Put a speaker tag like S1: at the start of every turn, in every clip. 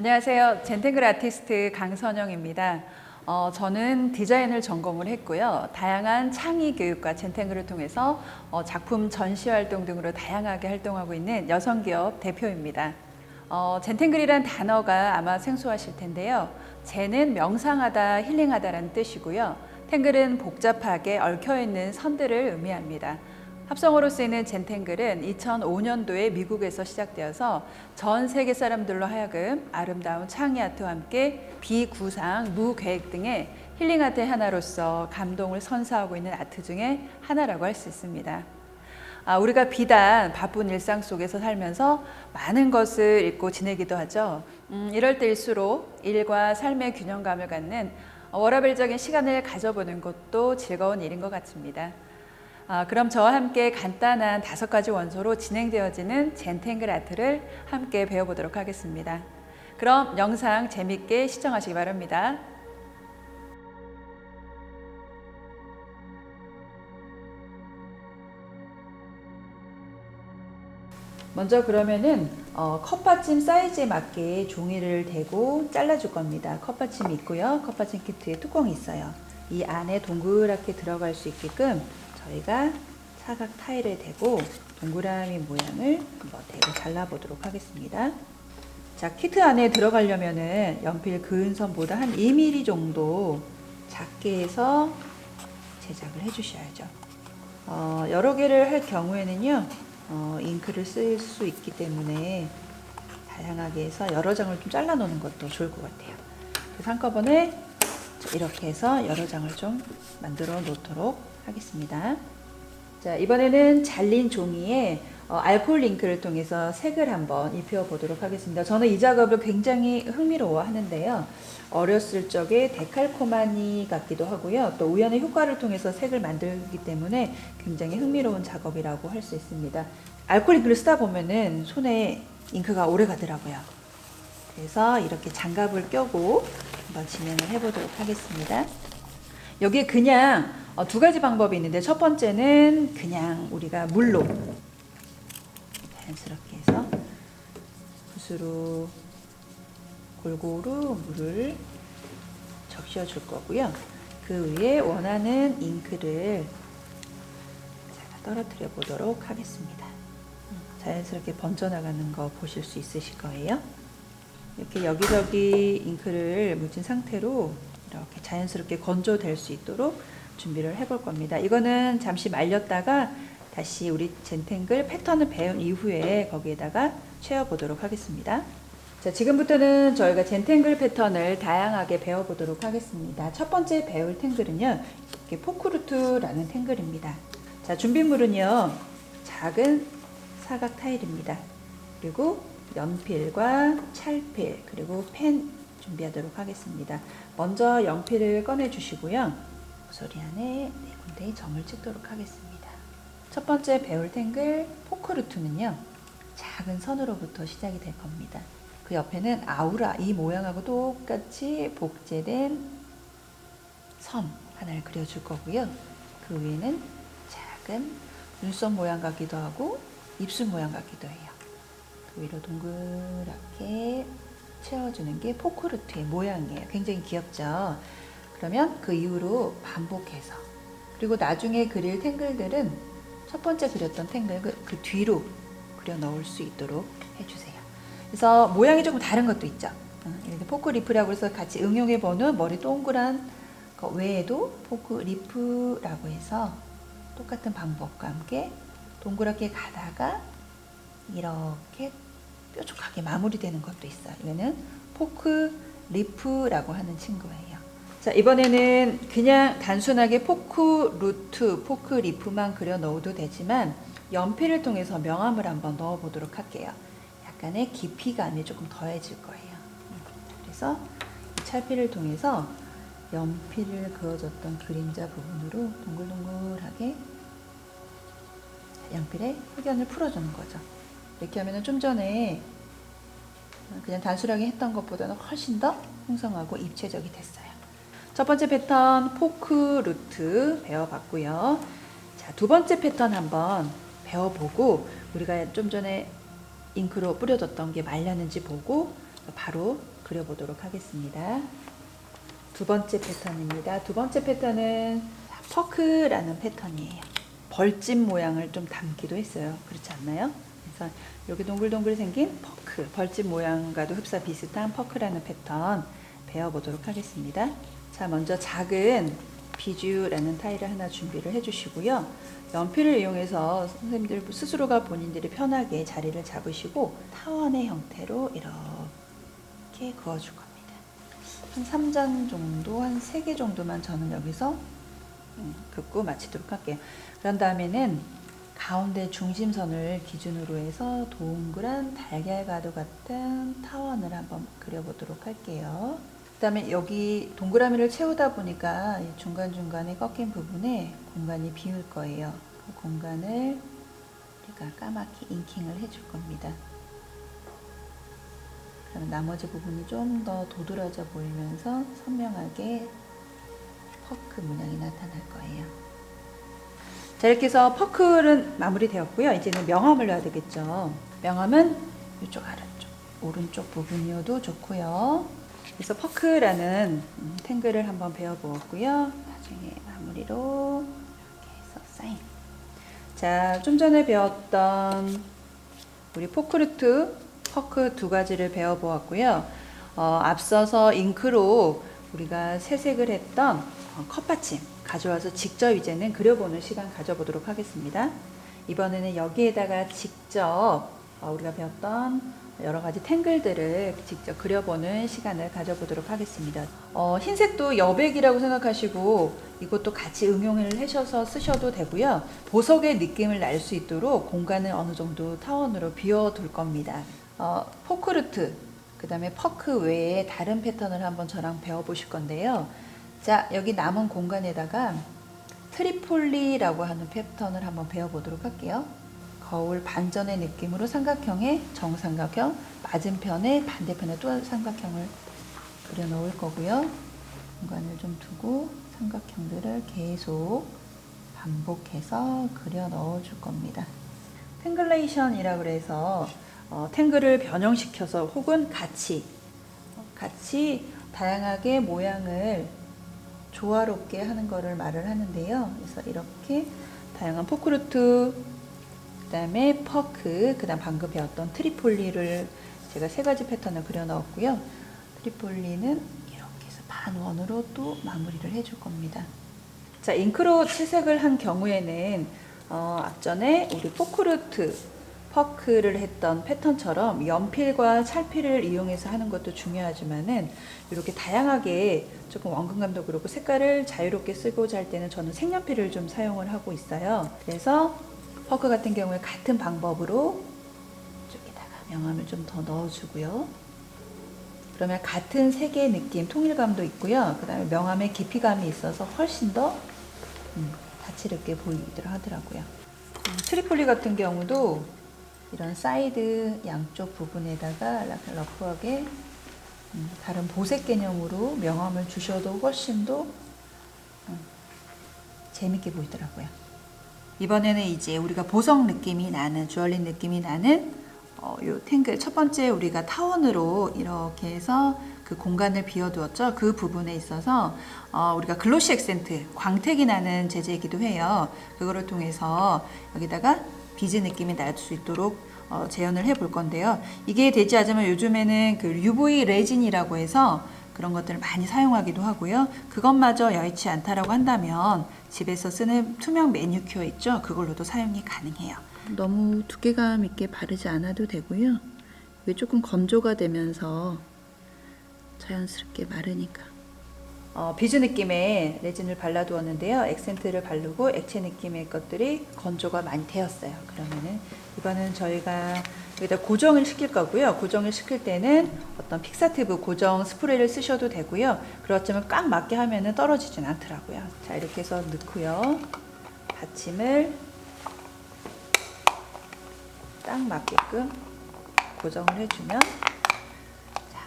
S1: 안녕하세요. 젠탱글 아티스트 강선영입니다. 어, 저는 디자인을 전공을 했고요. 다양한 창의 교육과 젠탱글을 통해서 어, 작품 전시 활동 등으로 다양하게 활동하고 있는 여성 기업 대표입니다. 어, 젠탱글이란 단어가 아마 생소하실 텐데요. 젠은 명상하다, 힐링하다라는 뜻이고요. 탱글은 복잡하게 얽혀 있는 선들을 의미합니다. 합성어로 쓰이는 젠탱글은 2005년도에 미국에서 시작되어서 전 세계 사람들로 하여금 아름다운 창의 아트와 함께 비구상, 무계획 등의 힐링 아트의 하나로서 감동을 선사하고 있는 아트 중에 하나라고 할 수 있습니다. 아, 우리가 비단 바쁜 일상 속에서 살면서 많은 것을 잊고 지내기도 하죠. 음, 이럴 때일수록 일과 삶의 균형감을 갖는 워라벨적인 시간을 가져보는 것도 즐거운 일인 것 같습니다. 아, 그럼 저와 함께 간단한 다섯 가지 원소로 진행되어지는 젠탱글 아트를 함께 배워보도록 하겠습니다. 그럼 영상 재밌게 시청하시기 바랍니다. 먼저 그러면은 어, 컵받침 사이즈에 맞게 종이를 대고 잘라줄 겁니다. 컵받침이 있고요. 컵받침 키트에 뚜껑이 있어요. 이 안에 동그랗게 들어갈 수 있게끔 저희가 사각 타일을 대고 동그라미 모양을 한번 대고 잘라보도록 하겠습니다. 자, 키트 안에 들어가려면은 연필 근선보다 한 2mm 정도 작게 해서 제작을 해주셔야죠. 어, 여러 개를 할 경우에는요, 어, 잉크를 쓸 수 있기 때문에 다양하게 해서 여러 장을 좀 잘라 놓는 것도 좋을 것 같아요. 그래서 한꺼번에 이렇게 해서 여러 장을 좀 만들어 놓도록 하겠습니다. 자, 이번에는 잘린 종이에 어, 알코올 잉크를 통해서 색을 한번 입혀 보도록 하겠습니다. 저는 이 작업을 굉장히 흥미로워 하는데요. 어렸을 적에 데칼코마니 같기도 하고요. 또 우연의 효과를 통해서 색을 만들기 때문에 굉장히 흥미로운 작업이라고 할 수 있습니다. 알코올 잉크를 쓰다 보면은 손에 잉크가 오래 가더라고요. 그래서 이렇게 장갑을 껴고 한번 진행을 해보도록 하겠습니다. 여기에 그냥 어, 두 가지 방법이 있는데 첫 번째는 그냥 우리가 물로 자연스럽게 해서 붓으로 골고루 물을 적셔 줄 거고요. 그 위에 원하는 잉크를 떨어뜨려 보도록 하겠습니다. 자연스럽게 번져나가는 거 보실 수 있으실 거예요. 이렇게 여기저기 잉크를 묻힌 상태로 이렇게 자연스럽게 건조될 수 있도록 준비를 해볼 겁니다. 이거는 잠시 말렸다가 다시 우리 젠탱글 패턴을 배운 이후에 거기에다가 채워보도록 하겠습니다. 자, 지금부터는 저희가 젠탱글 패턴을 다양하게 배워보도록 하겠습니다. 첫 번째 배울 탱글은요, 이렇게 포크루트라는 탱글입니다. 자, 준비물은요, 작은 사각 타일입니다. 그리고 연필과 찰필, 그리고 펜 준비하도록 하겠습니다. 먼저 연필을 꺼내 주시고요. 소리 안에 네 군데의 점을 찍도록 하겠습니다. 첫 번째 배울 탱글 포크 루트는요. 작은 선으로부터 시작이 될 겁니다. 그 옆에는 아우라 이 모양하고 똑같이 복제된 선 하나를 그려줄 거고요. 그 위에는 작은 눈썹 모양 같기도 하고 입술 모양 같기도 해요. 그 위로 동그랗게 채워주는 게 포크루트의 모양이에요. 굉장히 귀엽죠? 그러면 그 이후로 반복해서 그리고 나중에 그릴 탱글들은 첫 번째 그렸던 탱글 그, 그 뒤로 그려 넣을 수 있도록 해주세요. 그래서 모양이 조금 다른 것도 있죠. 어, 예를 들어 포크 리프라고 해서 같이 응용해 보는 머리 동그란 거 외에도 포크 리프라고 해서 똑같은 방법과 함께 동그랗게 가다가 이렇게 뾰족하게 마무리되는 것도 있어요. 이거는 포크 리프라고 하는 친구예요. 자, 이번에는 그냥 단순하게 포크 루트, 포크 리프만 그려 넣어도 되지만 연필을 통해서 명암을 한번 넣어 보도록 할게요. 약간의 깊이감이 조금 더해질 거예요. 그래서 이 찰필을 통해서 연필을 그어줬던 그림자 부분으로 동글동글하게 연필에 흑연을 풀어주는 거죠. 이렇게 하면은 좀 전에 그냥 단순하게 했던 것보다는 훨씬 더 풍성하고 입체적이 됐어요. 첫 번째 패턴 포크 루트 배워봤고요. 자, 두 번째 패턴 한번 배워보고 우리가 좀 전에 잉크로 뿌려뒀던 게 말렸는지 보고 바로 그려보도록 하겠습니다. 두 번째 패턴입니다. 두 번째 패턴은 퍼크라는 패턴이에요. 벌집 모양을 좀 담기도 했어요. 그렇지 않나요? 그래서 여기 동글동글 생긴 퍼크, 벌집 모양과도 흡사 비슷한 퍼크라는 패턴 배워보도록 하겠습니다. 자, 먼저 작은 비주라는 타일을 하나 준비를 해주시고요. 연필을 이용해서 선생님들 스스로가 본인들이 편하게 자리를 잡으시고 타원의 형태로 이렇게 그어줄 겁니다. 한 3장 정도, 한 3개 정도만 저는 여기서 음, 긋고 마치도록 할게요. 그런 다음에는 가운데 중심선을 기준으로 해서 동그란 달걀과도 같은 타원을 한번 그려보도록 할게요. 그 다음에 여기 동그라미를 채우다 보니까 이 중간중간에 꺾인 부분에 공간이 비울 거예요. 그 공간을 우리가 까맣게 인킹을 해줄 겁니다. 그러면 나머지 부분이 좀 더 도드라져 보이면서 선명하게 퍼크 문양이 나타날 거예요. 자 이렇게 해서 퍼클은 마무리되었고요. 이제는 명암을 넣어야 되겠죠. 명암은 이쪽 아래쪽 오른쪽 부분이어도 좋고요. 그래서 퍼크라는 음, 탱글을 한번 배워보았고요. 나중에 마무리로 이렇게 해서 사인. 자, 좀 전에 배웠던 우리 포크루트, 퍼크 두 가지를 배워보았고요. 어, 앞서서 잉크로 우리가 세색을 했던 어, 컵받침 가져와서 직접 이제는 그려보는 시간 가져보도록 하겠습니다. 이번에는 여기에다가 직접 어, 우리가 배웠던 여러 가지 탱글들을 직접 그려보는 시간을 가져보도록 하겠습니다. 어, 흰색도 여백이라고 생각하시고 이것도 같이 응용을 하셔서 쓰셔도 되고요. 보석의 느낌을 날 수 있도록 공간을 어느 정도 타원으로 비워둘 겁니다. 어, 포크루트, 그 다음에 퍼크 외에 다른 패턴을 한번 저랑 배워보실 건데요. 자, 여기 남은 공간에다가 트리폴리라고 하는 패턴을 한번 배워보도록 할게요. 거울 반전의 느낌으로 삼각형에 정삼각형, 맞은편에 반대편에 또 삼각형을 그려 넣을 거고요. 공간을 좀 두고 삼각형들을 계속 반복해서 그려 넣어 줄 겁니다. 탱글레이션이라 그래서 어, 탱글을 변형시켜서 혹은 같이 어, 같이 다양하게 모양을 조화롭게 하는 거를 말을 하는데요. 그래서 이렇게 다양한 포크루트, 그 다음에 퍼크, 그 다음 방금 배웠던 트리폴리를 제가 세 가지 패턴을 그려 넣었고요. 트리폴리는 이렇게 해서 반원으로 또 마무리를 해줄 겁니다. 자, 잉크로 칠색을 한 경우에는 어, 앞전에 우리 포크루트, 퍼크를 했던 패턴처럼 연필과 찰필을 이용해서 하는 것도 중요하지만은 이렇게 다양하게 조금 원근감도 그렇고 색깔을 자유롭게 쓰고자 할 때는 저는 색연필을 좀 사용을 하고 있어요. 그래서 퍼크 같은 경우에 같은 방법으로 이쪽에다가 명암을 좀 더 넣어주고요. 그러면 같은 색의 느낌, 통일감도 있고요. 그 다음에 명암의 깊이감이 있어서 훨씬 더 음, 다채롭게 보이기도 하더라고요. 음, 트리폴리 같은 경우도 이런 사이드 양쪽 부분에다가 러프하게 음, 다른 보색 개념으로 명암을 주셔도 훨씬 더 음, 재밌게 보이더라고요. 이번에는 이제 우리가 보석 느낌이 나는 주얼린 느낌이 나는 어, 요 탱글 첫 번째 우리가 타원으로 이렇게 해서 그 공간을 비워두었죠. 그 부분에 있어서 어, 우리가 글로시 액센트 광택이 나는 재질이기도 해요. 그거를 통해서 여기다가 비즈 느낌이 날 수 있도록 어, 재현을 해 볼 건데요. 이게 되지 않으면 요즘에는 그 UV 레진이라고 해서 그런 것들을 많이 사용하기도 하고요. 그것마저 여의치 않다라고 한다면 집에서 쓰는 투명 매니큐어 있죠? 그걸로도 사용이 가능해요. 너무 두께감 있게 바르지 않아도 되고요. 이게 조금 건조가 되면서 자연스럽게 마르니까. 어, 비즈 느낌의 레진을 발라두었는데요. 액센트를 바르고 액체 느낌의 것들이 건조가 많이 되었어요. 그러면은 이거는 저희가 여기다 고정을 시킬 거고요. 고정을 시킬 때는 어떤 픽사티브 고정 스프레이를 쓰셔도 되고요. 그렇지만 꽉 맞게 하면은 떨어지진 않더라고요. 자, 이렇게 해서 넣고요. 받침을 딱 맞게끔 고정을 해주면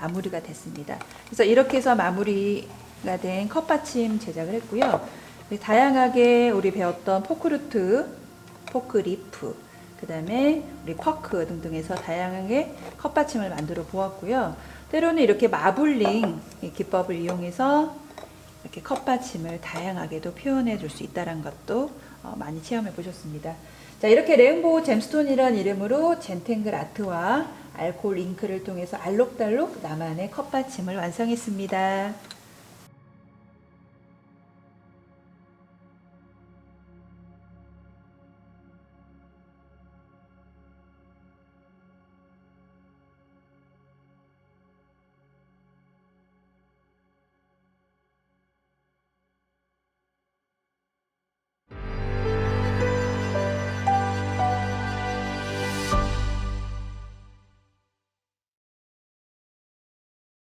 S1: 마무리가 됐습니다. 그래서 이렇게 해서 마무리가 된 컵받침 제작을 했고요. 다양하게 우리 배웠던 포크루트, 포크리프, 그 다음에 우리 쿼크 등등해서 다양하게 컵받침을 만들어 보았고요. 때로는 이렇게 마블링 기법을 이용해서 이렇게 컵받침을 다양하게도 표현해 줄 수 있다는 것도 어, 많이 체험해 보셨습니다. 자, 이렇게 레인보우 잼스톤이라는 이름으로 젠탱글 아트와 알코올 잉크를 통해서 알록달록 나만의 컵받침을 완성했습니다.